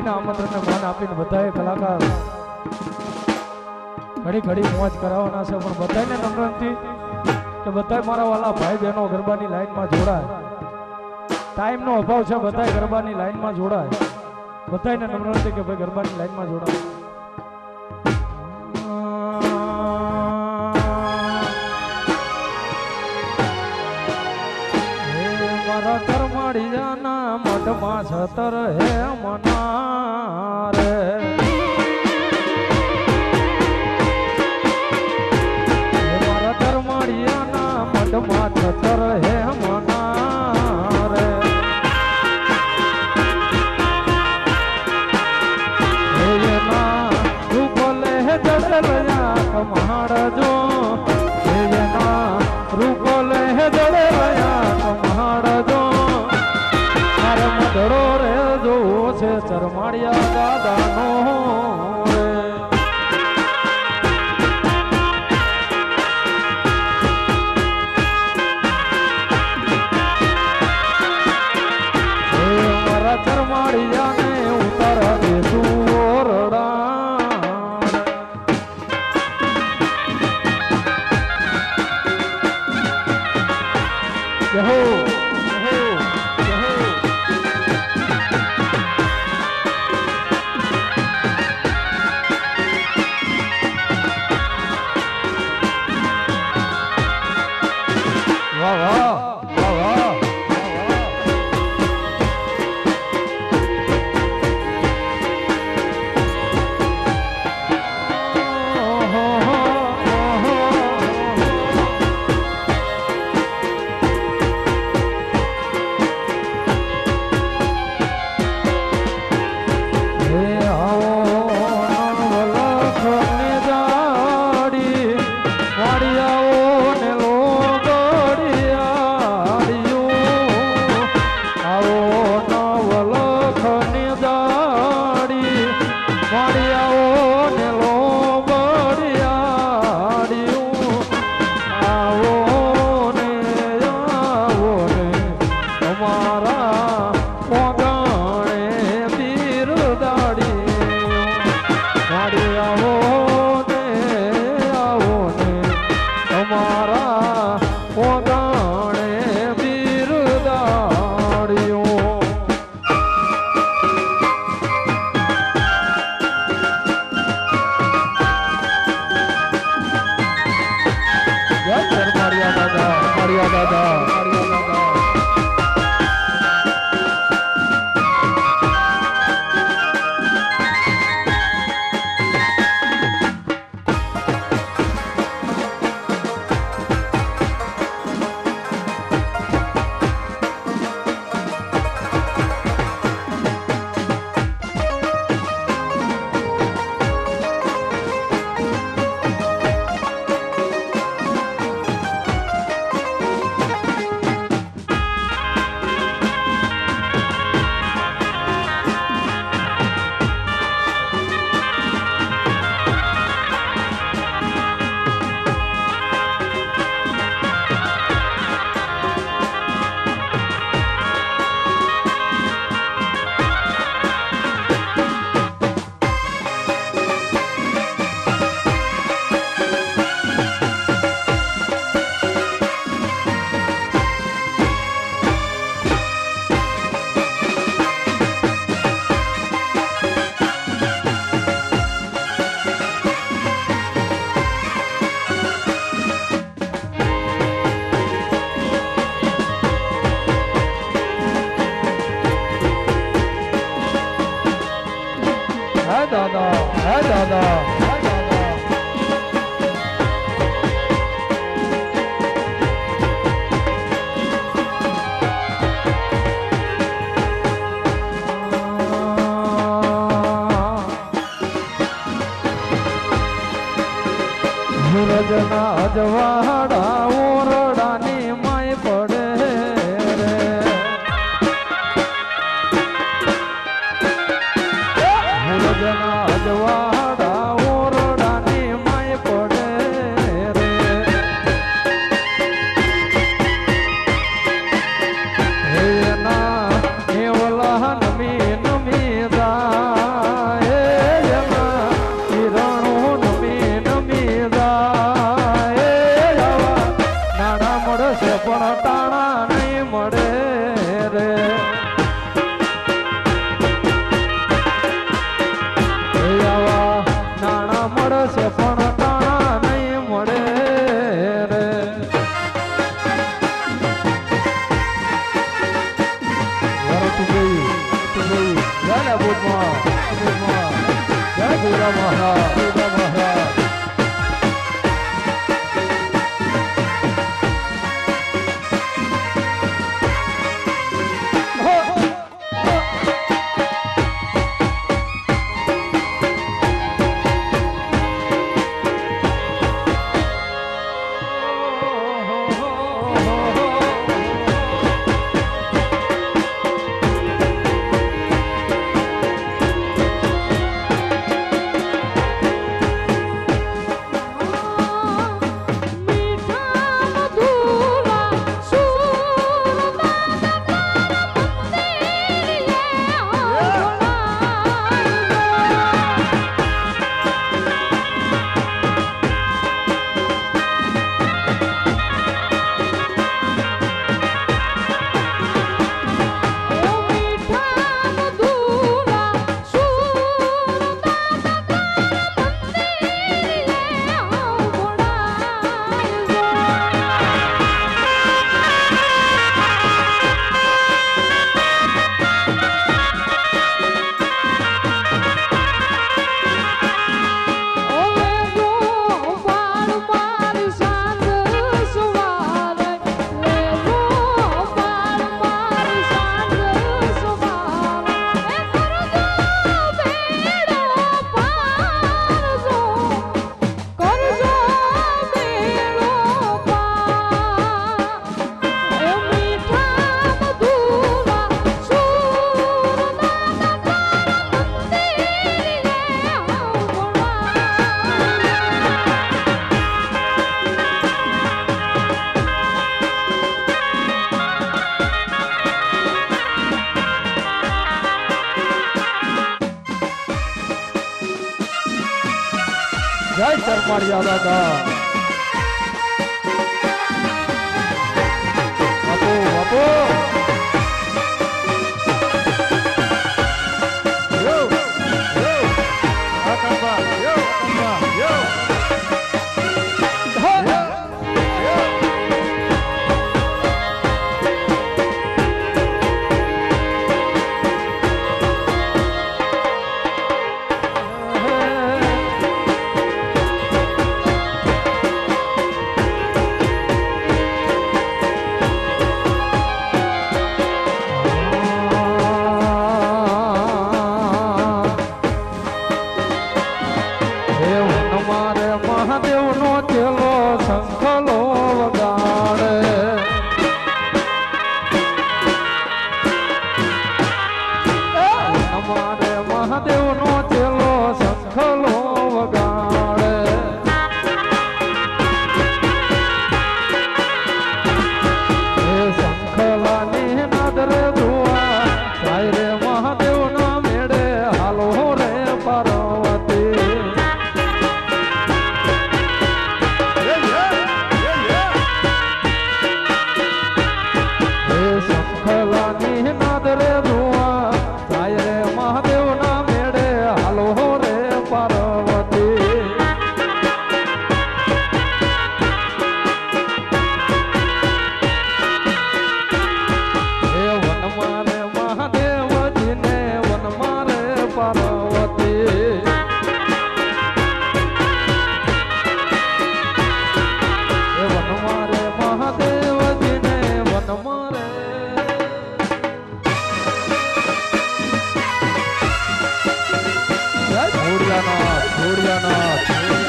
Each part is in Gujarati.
કોઈના આમંત્રણને માન આપીને બધાએ કલાકાર ઘડી ઘડી મોજ કરાવવાના છે, પણ બધાને નમ્રથી કે બધા મારા વાલા ભાઈ બહેનો ગરબાની લાઈનમાં જોડાય. ટાઈમનો અભાવ છે બધા ગરબાની લાઈનમાં જોડાય. બધાને નમ્રથી કે ભાઈ ગરબાની લાઈનમાં જોડાય. મારા કરમાળિયાના મઢમાં છતર હે મનારે મારા કરમાળિયાના મઢમાં છતર હે મનારે ચરમાડિયા દાદાનો સૂરજના અજવાળા ભાઈ ચરમાડિયા દાદા બાપુ વાહ વાહ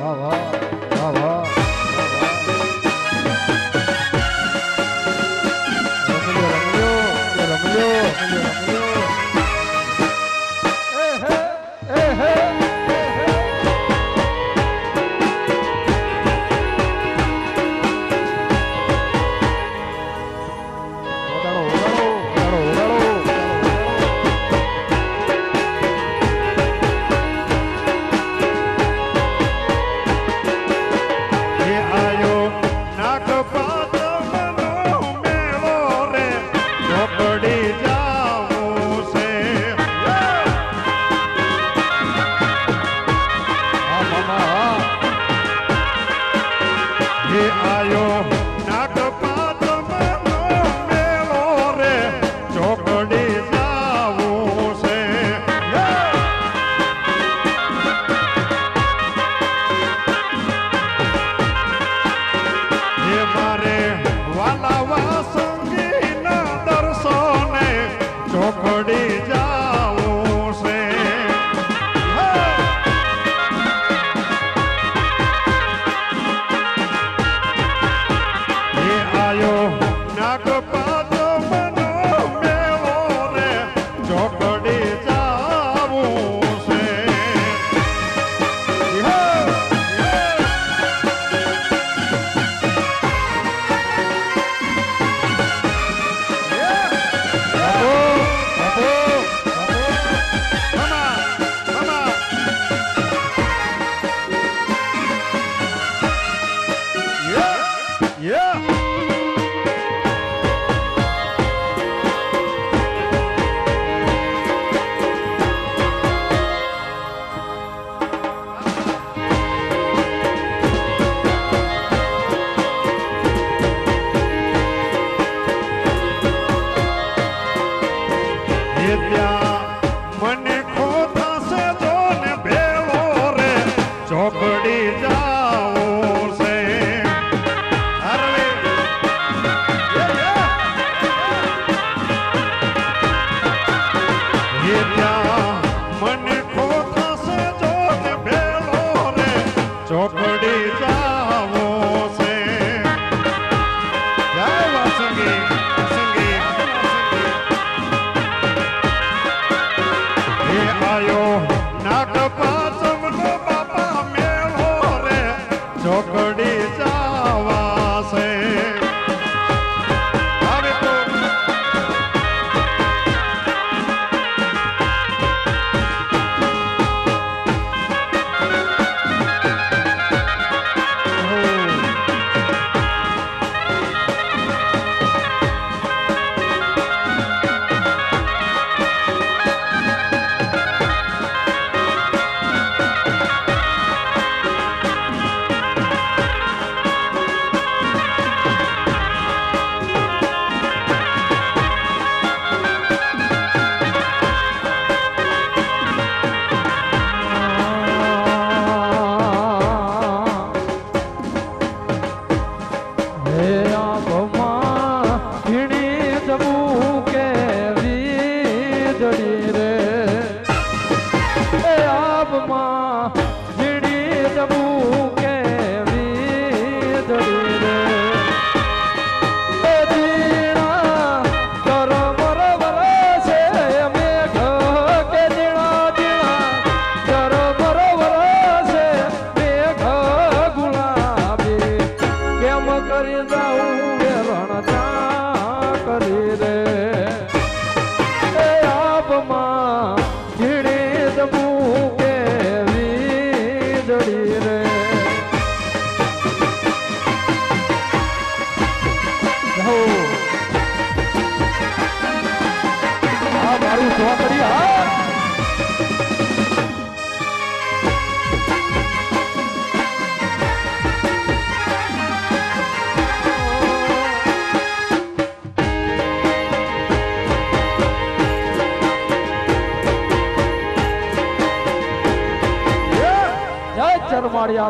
વાહ વાહ.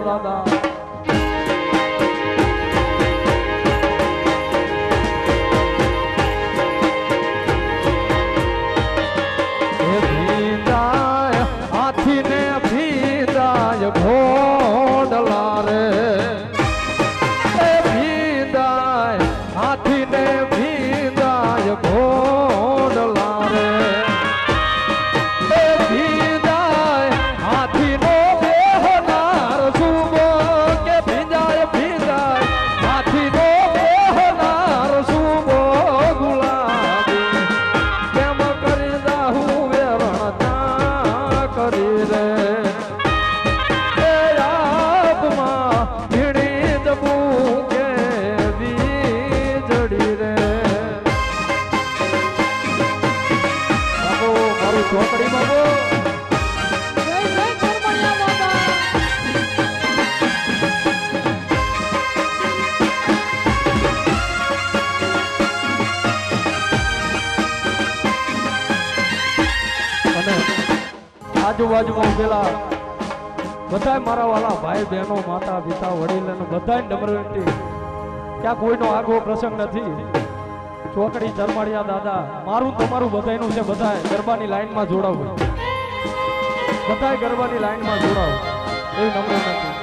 啦啦。ચોકડી આજુબાજુમાં ઉભેલા બધા મારા વાલા ભાઈ બહેનો, માતા, પિતા, વડીલ અને બધા ડમરવેટી. ત્યાં કોઈનો આગવો પ્રસંગ નથી. ચોકડી ચરમાડિયા દાદા, મારું તમારું બધાનું છે બધા ગરબાની લાઈનમાં જોડાવું. બધા ગરબાની લાઈનમાં જોડાવું. એવી નમ્ર નથી